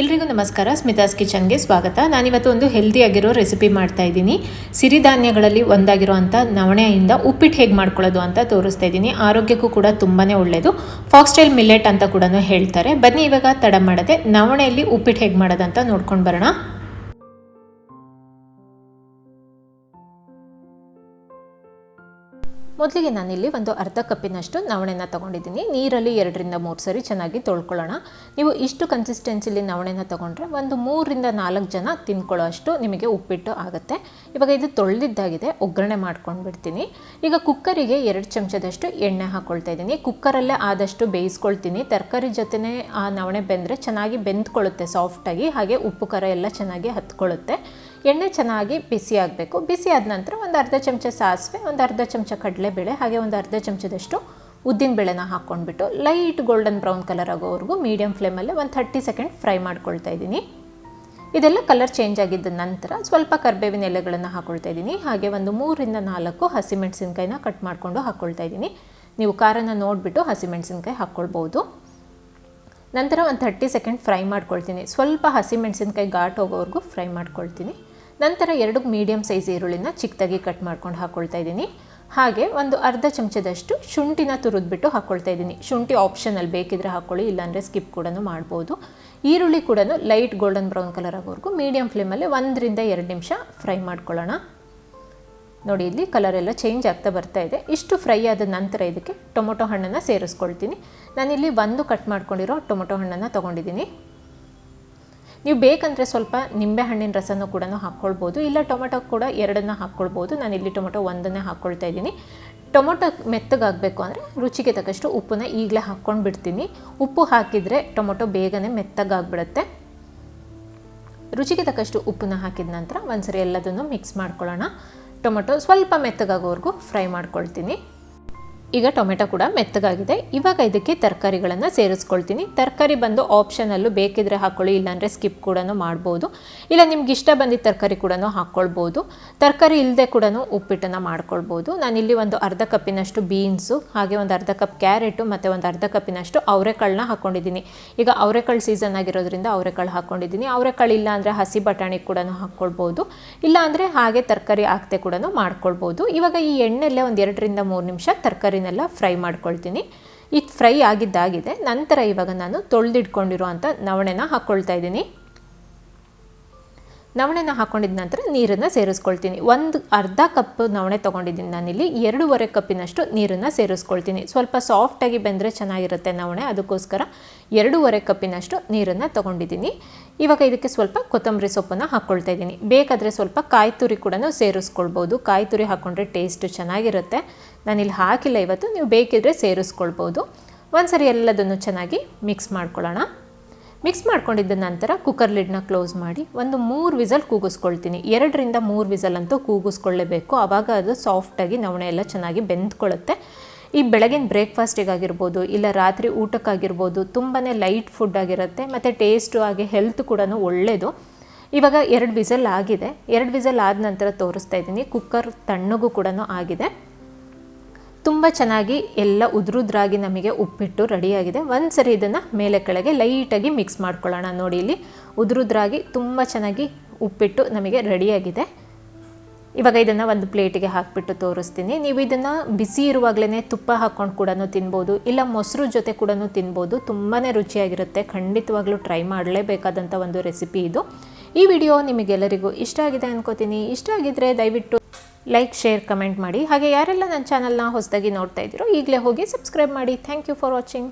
ಎಲ್ರಿಗೂ ನಮಸ್ಕಾರ. ಸ್ಮಿತಾಸ್ ಕಿಚನ್ಗೆ ಸ್ವಾಗತ. ನಾನಿವತ್ತು ಒಂದು ಹೆಲ್ದಿಯಾಗಿರೋ ರೆಸಿಪಿ ಮಾಡ್ತಾ ಇದ್ದೀನಿ. ಸಿರಿಧಾನ್ಯಗಳಲ್ಲಿ ಒಂದಾಗಿರುವಂಥ ನವಣೆಯಿಂದ ಉಪ್ಪಿಟ್ಟು ಹೇಗೆ ಮಾಡ್ಕೊಳ್ಳೋದು ಅಂತ ತೋರಿಸ್ತಾ ಇದ್ದೀನಿ. ಆರೋಗ್ಯಕ್ಕೂ ಕೂಡ ತುಂಬಾ ಒಳ್ಳೆಯದು ಫಾಕ್ಸ್ಟೈಲ್ ಮಿಲ್ಲೆಟ್ ಅಂತ ಕೂಡ ಹೇಳ್ತಾರೆ. ಬನ್ನಿ ಇವಾಗ ತಡ ಮಾಡದೆ ನವಣೆಯಲ್ಲಿ ಉಪ್ಪಿಟ್ಟು ಹೇಗೆ ಮಾಡೋದಂತ ನೋಡ್ಕೊಂಡು ಬರೋಣ. ಮೊದಲಿಗೆ ನಾನಿಲ್ಲಿ ಒಂದು ಅರ್ಧ ಕಪ್ಪಿನಷ್ಟು ನವಣೆನ ತೊಗೊಂಡಿದ್ದೀನಿ. ನೀರಲ್ಲಿ ಎರಡರಿಂದ ಮೂರು ಸರಿ ಚೆನ್ನಾಗಿ ತೊಳ್ಕೊಳ್ಳೋಣ. ನೀವು ಇಷ್ಟು ಕನ್ಸಿಸ್ಟೆನ್ಸಿಲಿ ನವಣೆನ ತೊಗೊಂಡ್ರೆ ಒಂದು ಮೂರರಿಂದ ನಾಲ್ಕು ಜನ ತಿನ್ಕೊಳ್ಳೋ ಅಷ್ಟು ನಿಮಗೆ ಉಪ್ಪಿಟ್ಟು ಆಗುತ್ತೆ. ಇವಾಗ ಇದು ತೊಳೆದಿದ್ದಾಗಿದೆ, ಒಗ್ಗರಣೆ ಮಾಡ್ಕೊಂಡು ಬಿಡ್ತೀನಿ ಈಗ ಕುಕ್ಕರಿಗೆ ಎರಡು ಚಮಚದಷ್ಟು ಎಣ್ಣೆ ಹಾಕ್ಕೊಳ್ತಾ ಇದ್ದೀನಿ. ಕುಕ್ಕರಲ್ಲೇ ಆದಷ್ಟು ಬೇಯಿಸ್ಕೊಳ್ತೀನಿ. ತರಕಾರಿ ಜೊತೆನೇ ಆ ನವಣೆ ಬೆಂದರೆ ಚೆನ್ನಾಗಿ ಬೆಂದ್ಕೊಳ್ಳುತ್ತೆ ಸಾಫ್ಟಾಗಿ ಹಾಗೆ ಉಪ್ಪು ಖಾರ ಎಲ್ಲ ಚೆನ್ನಾಗಿ ಹತ್ಕೊಳ್ಳುತ್ತೆ. ಎಣ್ಣೆ ಚೆನ್ನಾಗಿ ಬಿಸಿ ಆಗಬೇಕು. ಬಿಸಿ ಆದ ನಂತರ ಒಂದು ಅರ್ಧ ಚಮಚ ಸಾಸಿವೆ, ಒಂದು ಅರ್ಧ ಚಮಚ ಕಡಲೆಬೇಳೆ, ಹಾಗೆ ಒಂದು ಅರ್ಧ ಚಮಚದಷ್ಟು ಉದ್ದಿನ ಬೇಳೆನ ಹಾಕ್ಕೊಂಡ್ಬಿಟ್ಟು ಲೈಟ್ ಗೋಲ್ಡನ್ ಬ್ರೌನ್ ಕಲರ್ ಆಗೋವರೆಗೂ ಮೀಡಿಯಮ್ ಫ್ಲೇಮಲ್ಲಿ ಒಂದು ಥರ್ಟಿ ಸೆಕೆಂಡ್ ಫ್ರೈ ಮಾಡ್ಕೊಳ್ತಾ ಇದ್ದೀನಿ. ಇದೆಲ್ಲ ಕಲರ್ ಚೇಂಜ್ ಆಗಿದ್ದ ನಂತರ ಸ್ವಲ್ಪ ಕರ್ಬೇವಿನ ಎಲೆಗಳನ್ನು ಹಾಕ್ಕೊಳ್ತಾ ಇದ್ದೀನಿ. ಹಾಗೆ ಒಂದು ಮೂರಿಂದ ನಾಲ್ಕು ಹಸಿಮೆಣಸಿನ್ಕಾಯಿನ ಕಟ್ ಮಾಡಿಕೊಂಡು ಹಾಕ್ಕೊಳ್ತಾ ಇದ್ದೀನಿ. ನೀವು ಖಾರನ ನೋಡಿಬಿಟ್ಟು ಹಸಿಮೆಣಸಿನ್ಕಾಯಿ ಹಾಕ್ಕೊಳ್ಬೋದು. ನಂತರ ಒಂದು ಥರ್ಟಿ ಸೆಕೆಂಡ್ ಫ್ರೈ ಮಾಡ್ಕೊಳ್ತೀನಿ. ಸ್ವಲ್ಪ ಹಸಿಮೆಣಸಿನ್ಕಾಯಿ ಘಾಟ್ ಹೋಗೋವರೆಗೂ ಫ್ರೈ ಮಾಡ್ಕೊಳ್ತೀನಿ. ನಂತರ ಎರಡು ಮೀಡಿಯಮ್ ಸೈಜ್ ಈರುಳ್ಳಿನ ಚಿಕ್ಕದಾಗಿ ಕಟ್ ಮಾಡ್ಕೊಂಡು ಹಾಕ್ಕೊಳ್ತಾ ಇದ್ದೀನಿ. ಹಾಗೆ ಒಂದು ಅರ್ಧ ಚಮಚದಷ್ಟು ಶುಂಠಿನ ತುರಿದ್ಬಿಟ್ಟು ಹಾಕ್ಕೊಳ್ತಾ ಇದ್ದೀನಿ. ಶುಂಠಿ ಆಪ್ಷನಲ್ ಬೇಕಿದ್ರೆ ಹಾಕ್ಕೊಳ್ಳಿ ಇಲ್ಲಾಂದರೆ ಸ್ಕಿಪ್ ಕೂಡ ಮಾಡ್ಬೋದು. ಈರುಳ್ಳಿ ಕೂಡ ಲೈಟ್ ಗೋಲ್ಡನ್ ಬ್ರೌನ್ ಕಲರ್ ಆಗೋವರೆಗೂ ಮೀಡಿಯಮ್ ಫ್ಲೇಮಲ್ಲಿ ಒಂದರಿಂದ ಎರಡು ನಿಮಿಷ ಫ್ರೈ ಮಾಡ್ಕೊಳ್ಳೋಣ. ನೋಡಿ, ಇಲ್ಲಿ ಕಲರ್ ಎಲ್ಲ ಚೇಂಜ್ ಆಗ್ತಾ ಬರ್ತಾ ಇದೆ. ಇಷ್ಟು ಫ್ರೈ ಆದ ನಂತರ ಇದಕ್ಕೆ ಟೊಮೊಟೊ ಹಣ್ಣನ್ನು ಸೇರಿಸ್ಕೊಳ್ತೀನಿ. ನಾನಿಲ್ಲಿ ಒಂದು ಕಟ್ ಮಾಡ್ಕೊಂಡಿರೋ ಟೊಮೊಟೊ ಹಣ್ಣನ್ನು ತೊಗೊಂಡಿದ್ದೀನಿ. ನೀವು ಬೇಕಂದರೆ ಸ್ವಲ್ಪ ನಿಂಬೆ ಹಣ್ಣಿನ ರಸನೂ ಕೂಡ ಹಾಕ್ಕೊಳ್ಬೋದು, ಇಲ್ಲ ಟೊಮೊಟೊ ಕೂಡ ಎರಡನ್ನ ಹಾಕ್ಕೊಳ್ಬೋದು. ನಾನು ಇಲ್ಲಿ ಟೊಮೊಟೊ ಒಂದನ್ನೇ ಹಾಕ್ಕೊಳ್ತಾ ಇದ್ದೀನಿ. ಟೊಮೊಟೊ ಮೆತ್ತಗಾಗಬೇಕು ಅಂದರೆ ರುಚಿಗೆ ತಕ್ಕಷ್ಟು ಉಪ್ಪನ್ನ ಈಗಲೇ ಹಾಕ್ಕೊಂಡು ಬಿಡ್ತೀನಿ. ಉಪ್ಪು ಹಾಕಿದರೆ ಟೊಮೊಟೊ ಬೇಗನೆ ಮೆತ್ತಗಾಗ್ಬಿಡುತ್ತೆ. ರುಚಿಗೆ ತಕ್ಕಷ್ಟು ಉಪ್ಪನ್ನ ಹಾಕಿದ ನಂತರ ಒಂದ್ಸರಿ ಎಲ್ಲದನ್ನು ಮಿಕ್ಸ್ ಮಾಡ್ಕೊಳ್ಳೋಣ. ಟೊಮೊಟೊ ಸ್ವಲ್ಪ ಮೆತ್ತಗಾಗೋವರೆಗೂ ಫ್ರೈ ಮಾಡ್ಕೊಳ್ತೀನಿ. ಈಗ ಟೊಮೆಟೊ ಕೂಡ ಮೆತ್ತಗಾಗಿದೆ. ಇವಾಗ ಇದಕ್ಕೆ ತರಕಾರಿಗಳನ್ನು ಸೇರಿಸ್ಕೊಳ್ತೀನಿ. ತರಕಾರಿ ಬಂದು ಆಪ್ಷನಲ್ಲೂ ಬೇಕಿದ್ರೆ ಹಾಕ್ಕೊಳ್ಳಿ ಇಲ್ಲಾಂದರೆ ಸ್ಕಿಪ್ ಕೂಡ ಮಾಡ್ಬೋದು. ಇಲ್ಲ ನಿಮ್ಗೆ ಇಷ್ಟ ಬಂದಿದ್ದ ತರಕಾರಿ ಕೂಡ ಹಾಕ್ಕೊಳ್ಬೋದು ತರಕಾರಿ ಇಲ್ಲದೆ ಕೂಡ ಉಪ್ಪಿಟ್ಟನ್ನು ಮಾಡ್ಕೊಳ್ಬೋದು. ನಾನಿಲ್ಲಿ ಒಂದು ಅರ್ಧ ಕಪ್ಪಿನಷ್ಟು ಬೀನ್ಸು ಹಾಗೆ ಒಂದು ಅರ್ಧ ಕಪ್ ಕ್ಯಾರೆಟು ಮತ್ತು ಒಂದು ಅರ್ಧ ಕಪ್ಪಿನಷ್ಟು ಅವರೆಕಾಳನ್ನ ಹಾಕ್ಕೊಂಡಿದ್ದೀನಿ ಈಗ ಅವರೆಕಾಳು ಸೀಸನ್ ಆಗಿರೋದ್ರಿಂದ ಅವರೆಕಾಳು ಹಾಕ್ಕೊಂಡಿದ್ದೀನಿ ಅವರೆಕಾಳು ಇಲ್ಲ ಅಂದರೆ ಹಸಿ ಬಟಾಣಿ ಕೂಡ ಹಾಕ್ಕೊಳ್ಬೋದು ಇಲ್ಲ ಅಂದರೆ ಹಾಗೆ ತರಕಾರಿ ಹಾಕ್ತೆ ಕೂಡ ಮಾಡ್ಕೊಳ್ಬೋದು. ಇವಾಗ ಈ ಎಣ್ಣೆಲ್ಲೇ ಒಂದು ಎರಡರಿಂದ ಮೂರು ನಿಮಿಷ ತರಕಾರಿ ನೆಲ್ಲ ಫ್ರೈ ಮಾಡ್ಕೊಳ್ತೀನಿ. ಇದು ಫ್ರೈ ಆಗಿದ್ದಾಗಿದೆ. ನಂತರ ಇವಾಗ ನಾನು ತೊಳೆದಿಟ್ಕೊಂಡಿರುವಂಥ ನವಣೆನ ಹಾಕ್ಕೊಳ್ತಾ ಇದ್ದೀನಿ. ನವಣೆನ ಹಾಕ್ಕೊಂಡಿದ ನಂತರ ನೀರನ್ನು ಸೇರಿಸ್ಕೊಳ್ತೀನಿ. ಒಂದು ಅರ್ಧ ಕಪ್ ನವಣೆ ತೊಗೊಂಡಿದ್ದೀನಿ ನಾನಿಲ್ಲಿ. ಎರಡೂವರೆ ಕಪ್ಪಿನಷ್ಟು ನೀರನ್ನು ಸೇರಿಸ್ಕೊಳ್ತೀನಿ. ಸ್ವಲ್ಪ ಸಾಫ್ಟಾಗಿ ಬೆಂದರೆ ಚೆನ್ನಾಗಿರುತ್ತೆ ನವಣೆ. ಅದಕ್ಕೋಸ್ಕರ ಎರಡೂವರೆ ಕಪ್ಪಿನಷ್ಟು ನೀರನ್ನು ತೊಗೊಂಡಿದ್ದೀನಿ. ಇವಾಗ ಇದಕ್ಕೆ ಸ್ವಲ್ಪ ಕೊತ್ತಂಬರಿ ಸೊಪ್ಪನ್ನು ಹಾಕ್ಕೊಳ್ತಾ ಇದ್ದೀನಿ. ಬೇಕಾದರೆ ಸ್ವಲ್ಪ ಕಾಯಿ ತುರಿ ಕೂಡ ಸೇರಿಸ್ಕೊಳ್ಬೋದು. ಕಾಯಿ ತುರಿ ಹಾಕ್ಕೊಂಡ್ರೆ ಟೇಸ್ಟ್ ಚೆನ್ನಾಗಿರುತ್ತೆ. ನಾನಿಲ್ಲಿ ಹಾಕಿಲ್ಲ ಇವತ್ತು. ನೀವು ಬೇಕಿದ್ರೆ ಸೇರಿಸ್ಕೊಳ್ಬೋದು. ಒಂದ್ಸರಿ ಎಲ್ಲದನ್ನು ಚೆನ್ನಾಗಿ ಮಿಕ್ಸ್ ಮಾಡ್ಕೊಳ್ಳೋಣ. ಮಿಕ್ಸ್ ಮಾಡ್ಕೊಂಡಿದ್ದ ನಂತರ ಕುಕ್ಕರ್ ಲಿಡ್ನ ಕ್ಲೋಸ್ ಮಾಡಿ ಒಂದು ಮೂರು ವಿಸಲ್ ಕೂಗಿಸ್ಕೊಳ್ತೀನಿ. ಎರಡರಿಂದ ಮೂರು ವಿಸಲ್ ಅಂತೂ ಕೂಗಿಸ್ಕೊಳ್ಳೇಬೇಕು. ಆವಾಗ ಅದು ಸಾಫ್ಟಾಗಿ ನವಣೆ ಎಲ್ಲ ಚೆನ್ನಾಗಿ ಬೆಂದ್ಕೊಳ್ಳುತ್ತೆ. ಈ ಬೆಳಗಿನ ಬ್ರೇಕ್ಫಾಸ್ಟಿಗಾಗಿರ್ಬೋದು, ಇಲ್ಲ ರಾತ್ರಿ ಊಟಕ್ಕಾಗಿರ್ಬೋದು ತುಂಬಾ ಲೈಟ್ ಫುಡ್ ಆಗಿರುತ್ತೆ, ಮತ್ತು ಟೇಸ್ಟು ಹಾಗೆ ಹೆಲ್ತ್ ಕೂಡ ಒಳ್ಳೆಯದು ಇವಾಗ ಎರಡು ವಿಸಲ್ ಆಗಿದೆ. ಎರಡು ವಿಸಲ್ ಆದ ನಂತರ ತೋರಿಸ್ತಾ ಇದ್ದೀನಿ. ಕುಕ್ಕರ್ ತಣ್ಣಗೂ ಕೂಡ ಆಗಿದೆ. ತುಂಬ ಚೆನ್ನಾಗಿ ಎಲ್ಲ ಉದುರುದ್ರಾಗಿ ನಮಗೆ ಉಪ್ಪಿಟ್ಟು ರೆಡಿಯಾಗಿದೆ. ಒಂದು ಸರಿ ಇದನ್ನು ಮೇಲೆ ಕೆಳಗೆ ಲೈಟಾಗಿ ಮಿಕ್ಸ್ ಮಾಡ್ಕೊಳ್ಳೋಣ ನೋಡಿ ಇಲ್ಲಿ. ಉದುರುದ್ರಾಗಿ ತುಂಬ ಚೆನ್ನಾಗಿ ಉಪ್ಪಿಟ್ಟು ನಮಗೆ ರೆಡಿಯಾಗಿದೆ. ಇವಾಗ ಇದನ್ನು ಒಂದು ಪ್ಲೇಟಿಗೆ ಹಾಕಿಬಿಟ್ಟು ತೋರಿಸ್ತೀನಿ. ನೀವು ಇದನ್ನು ಬಿಸಿ ಇರುವಾಗಲೇ ತುಪ್ಪ ಹಾಕ್ಕೊಂಡು ಕೂಡ ತಿನ್ಬೋದು, ಇಲ್ಲ ಮೊಸರು ಜೊತೆ ಕೂಡ ತಿನ್ಬೋದು. ತುಂಬಾ ರುಚಿಯಾಗಿರುತ್ತೆ. ಖಂಡಿತವಾಗ್ಲೂ ಟ್ರೈ ಮಾಡಲೇಬೇಕಾದಂಥ ಒಂದು ರೆಸಿಪಿ ಇದು. ಈ ವಿಡಿಯೋ ನಿಮಗೆಲ್ಲರಿಗೂ ಇಷ್ಟ ಆಗಿದೆ ಅನ್ಕೋತೀನಿ. ಇಷ್ಟ ಆಗಿದ್ದರೆ ದಯವಿಟ್ಟು ಲೈಕ್, ಶೇರ್, ಕಮೆಂಟ್ ಮಾಡಿ. ಹಾಗೆ ಯಾರೆಲ್ಲ ನನ್ನ ಚಾನಲ್ನ ಹೊಸದಾಗಿ ನೋಡ್ತಾ ಇದ್ದೀರೋ ಈಗಲೇ ಹೋಗಿ ಸಬ್ಸ್ಕ್ರೈಬ್ ಮಾಡಿ. Thank you for watching.